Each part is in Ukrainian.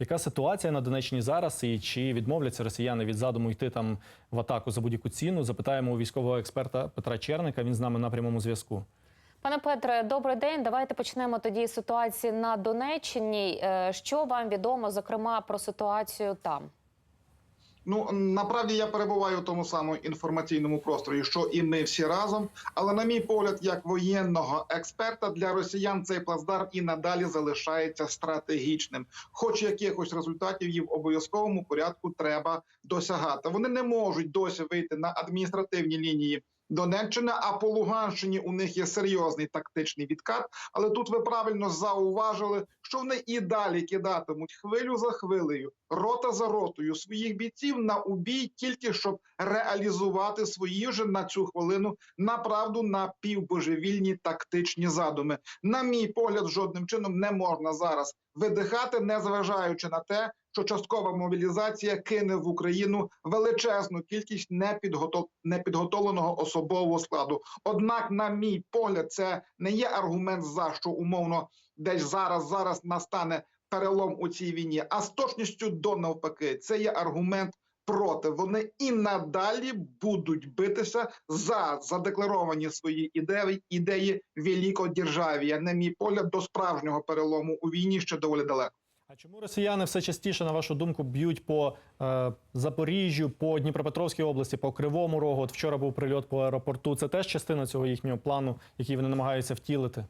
Яка ситуація на Донеччині зараз? І чи відмовляться росіяни від задуму йти там в атаку за будь-яку ціну? Запитаємо у військового експерта Петра Черника. Він з нами на прямому зв'язку. Пане Петре, добрий день. Давайте почнемо тоді з ситуації на Донеччині. Е, Що вам відомо, зокрема, про ситуацію там? Ну направді я перебуваю в тому самому інформаційному просторі, що і ми всі разом. Але на мій погляд, як воєнного експерта для росіян цей плацдарм і надалі залишається стратегічним. Хоч якихось результатів їм в обов'язковому порядку треба досягати. Вони не можуть досі вийти на адміністративні лінії. Донеччини, а по Луганщині у них є серйозний тактичний відкат. Але тут ви правильно зауважили, що вони і далі кидатимуть хвилю за хвилею, рота за ротою своїх бійців на убій, тільки щоб реалізувати свої вже на цю хвилину направду напівбожевільні тактичні задуми. На мій погляд, жодним чином не можна зараз видихати, незважаючи на те, що часткова мобілізація кине в Україну величезну кількість непідготов... непідготовленого особового складу. Однак, на мій погляд, це не є аргумент за що умовно десь зараз зараз настане перелом у цій війні. А з точністю до навпаки, це є аргумент. Проти вони і надалі будуть битися за задекларовані свої ідеї ідеї великодержавія. На мій погляд, до справжнього перелому у війні ще доволі далеко. А чому росіяни все частіше, на вашу думку, б'ють по е, Запоріжжю, по Дніпропетровській області, по Кривому Рогу? От вчора був прильот по аеропорту. Це теж частина цього їхнього плану, який вони намагаються втілити.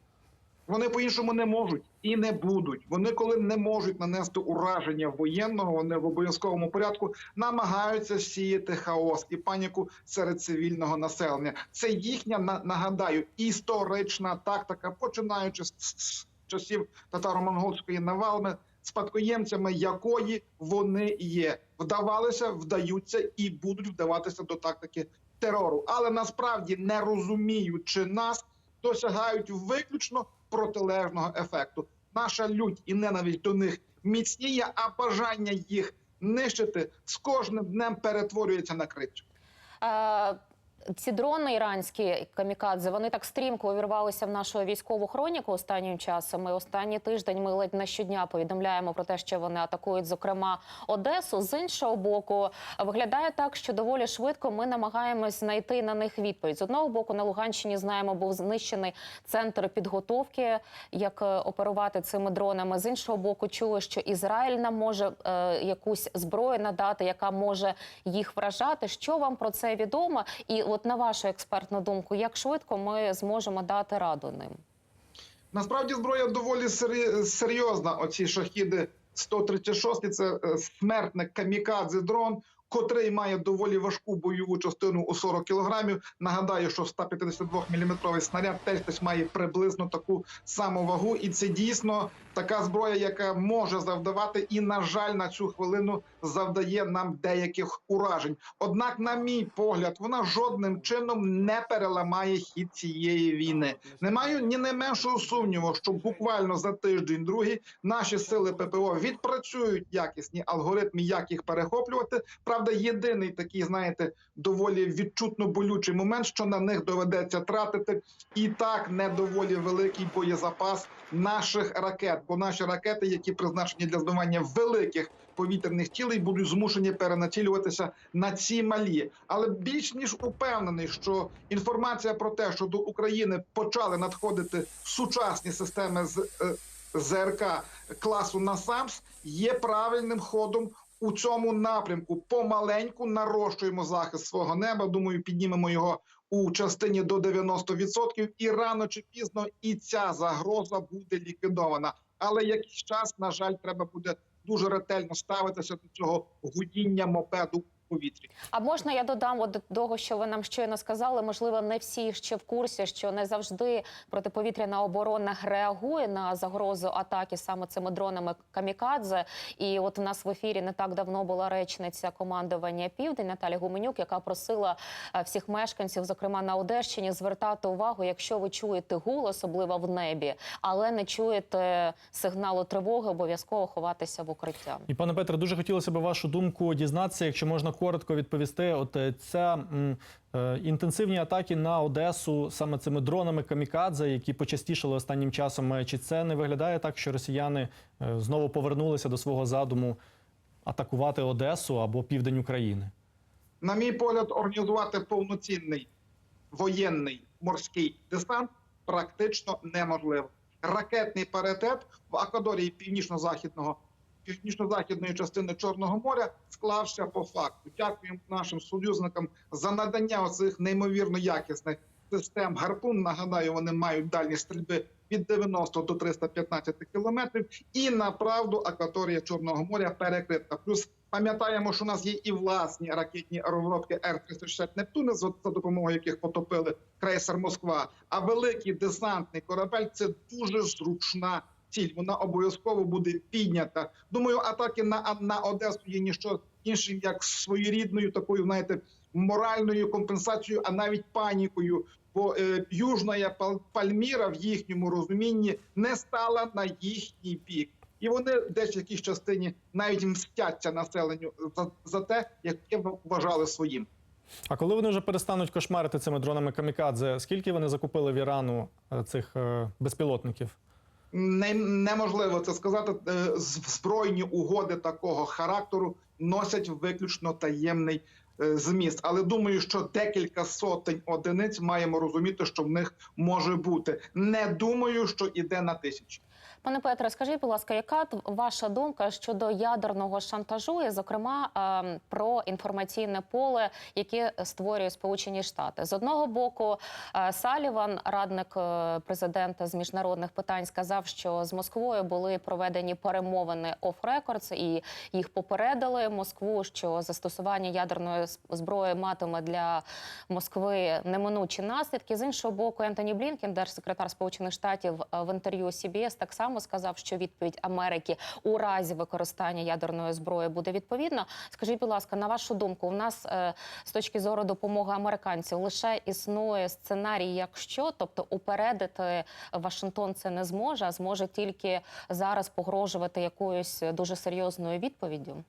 Вони по-іншому не можуть і не будуть. Вони, коли не можуть нанести ураження воєнного, вони в обов'язковому порядку намагаються сіяти хаос і паніку серед цивільного населення. Це їхня на- нагадаю історична тактика, починаючи з часів татаро-монгольської навалми, спадкоємцями якої вони є, вдавалися, вдаються і будуть вдаватися до тактики терору, але насправді не розуміючи нас, досягають виключно протилежного ефекту. Наша лють і ненависть до них міцніє, а бажання їх нищити з кожним днем перетворюється на кричу. Ці дрони іранські камікадзе вони так стрімко увірвалися в нашу військову хроніку останнім часом. І останній тиждень ми ледь не щодня повідомляємо про те, що вони атакують, зокрема Одесу. З іншого боку, виглядає так, що доволі швидко ми намагаємось знайти на них відповідь. З одного боку, на Луганщині знаємо, був знищений центр підготовки, як е, оперувати цими дронами. З іншого боку, чули, що Ізраїль нам може е, якусь зброю надати, яка може їх вражати. Що вам про це відомо? І от на вашу експертну думку, як швидко ми зможемо дати раду ним? Насправді зброя доволі серйозна. Оці шахіди 136 – це е, смертник камікадзе дрон, котрий має доволі важку бойову частину у 40 кілограмів. Нагадаю, що 152 мм снаряд теж має приблизно таку саму вагу, і це дійсно така зброя, яка може завдавати, і на жаль, на цю хвилину завдає нам деяких уражень. Однак, на мій погляд, вона жодним чином не переламає хід цієї війни. Не маю ні найменшого сумніву, що буквально за тиждень другий наші сили ППО відпрацюють якісні алгоритми, як їх перехоплювати. Правда, єдиний такий, знаєте, доволі відчутно болючий момент, що на них доведеться тратити і так недоволі великий боєзапас наших ракет. Бо наші ракети, які призначені для збивання великих повітряних цілей, будуть змушені перенацілюватися на ці малі. Але більш ніж упевнений, що інформація про те, що до України почали надходити сучасні системи з е, ЗРК класу НАСАМС, є правильним ходом. У цьому напрямку помаленьку нарощуємо захист свого неба. Думаю, піднімемо його у частині до 90%, і рано чи пізно і ця загроза буде ліквідована. Але якийсь час, на жаль, треба буде дуже ретельно ставитися до цього гудіння мопеду повітрі. А можна я додам от до того, що ви нам щойно сказали? Можливо, не всі ще в курсі, що не завжди протиповітряна оборона реагує на загрозу атаки саме цими дронами камікадзе. І от у нас в ефірі не так давно була речниця командування Південь Наталя Гуменюк, яка просила е, всіх мешканців, зокрема на Одещині, звертати увагу, якщо ви чуєте гул, особливо в небі, але не чуєте сигналу тривоги, обов'язково ховатися в укриття. І пане Петре, дуже хотілося б вашу думку дізнатися, якщо можна коротко відповісти. От е, ця е, інтенсивні атаки на Одесу саме цими дронами камікадзе, які почастішали останнім часом. е, Чи це не виглядає так, що росіяни знову повернулися до свого задуму атакувати Одесу або південь України? На мій погляд, організувати повноцінний воєнний морський десант практично неможливо. Ракетний паритет в акваторії північно-західного північно-західної частини Чорного моря склався по факту. Дякуємо нашим союзникам за надання оцих неймовірно якісних систем гарпун. Нагадаю, вони мають дальність стрільби від 90 до 315 кілометрів. І направду акваторія Чорного моря перекрита. Плюс пам'ятаємо, що у нас є і власні ракетні розробки Р-360 Нептуни, за за допомогою яких потопили крейсер Москва. А великий десантний корабель це дуже зручна ціль. Вона обов'язково буде піднята. Думаю, атаки на, на Одесу є ніщо іншим, як своєрідною такою, знаєте, моральною компенсацією, а навіть панікою. Бо е, Южна Пал- Пальміра в їхньому розумінні не стала на їхній бік. І вони десь в якійсь частині навіть мстяться населенню за, за те, яке вважали своїм. А коли вони вже перестануть кошмарити цими дронами камікадзе, скільки вони закупили в Ірану е, цих е, безпілотників? Не, неможливо це сказати. Е, Збройні угоди такого характеру носять виключно таємний е, зміст. Але думаю, що декілька сотень одиниць маємо розуміти, що в них може бути. Не думаю, що іде на тисячі. Пане Петре, скажіть, будь ласка, яка ваша думка щодо ядерного шантажу, і, зокрема, ем, про інформаційне поле, яке створює Сполучені Штати? З одного боку, Саліван, радник е, президента з міжнародних питань, сказав, що з Москвою були проведені перемовини оф-рекордс, і їх попередили Москву, що застосування ядерної зброї матиме для Москви неминучі наслідки. З іншого боку, Ентоні Блінкен, держсекретар Сполучених Штатів, е, в інтерв'ю CBS так само сказав, що відповідь Америки у разі використання ядерної зброї буде відповідна. Скажіть, будь ласка, на вашу думку, у нас е, з точки зору допомоги американців лише існує сценарій, якщо, тобто упередити Вашингтон це не зможе, а зможе тільки зараз погрожувати якоюсь дуже серйозною відповіддю.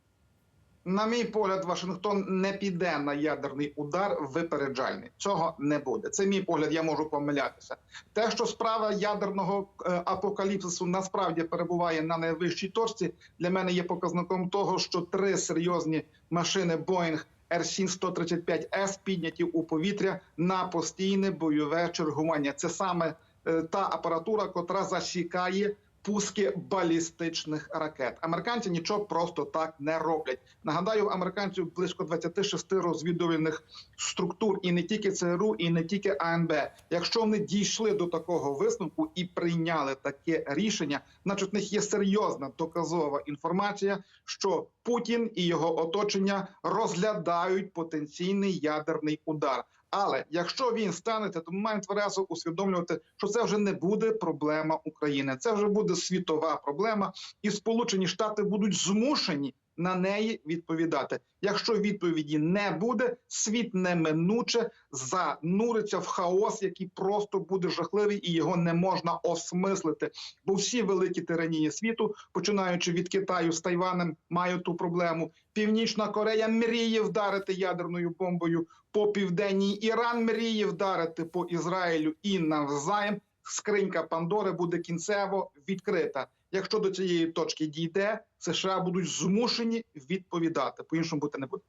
На мій погляд, Вашингтон не піде на ядерний удар випереджальний. Цього не буде. Це мій погляд, я можу помилятися. Те, що справа ядерного е, апокаліпсису насправді перебуває на найвищій точці, для мене є показником того, що три серйозні машини Boeing Р-7-135С підняті у повітря на постійне бойове чергування. Це саме е, та апаратура, котра засікає пуски балістичних ракет. Американці нічого просто так не роблять. Нагадаю, американців близько 26 розвідувальних структур, і не тільки ЦРУ, і не тільки АНБ. Якщо вони дійшли до такого висновку і прийняли таке рішення, значить в них є серйозна доказова інформація, що Путін і його оточення розглядають потенційний ядерний удар. Але якщо він станеться, то маємо тверезо усвідомлювати, що це вже не буде проблема України. Це вже буде світова проблема, і Сполучені Штати будуть змушені на неї відповідати. Якщо відповіді не буде, світ неминуче зануриться в хаос, який просто буде жахливий, і його не можна осмислити. Бо всі великі тиранії світу, починаючи від Китаю з Тайванем, мають ту проблему. Північна Корея мріє вдарити ядерною бомбою по південній. Іран мріє вдарити по Ізраїлю і навзаєм. Скринька Пандори буде кінцево відкрита. Якщо до цієї точки дійде, США будуть змушені відповідати. По іншому бути не буде.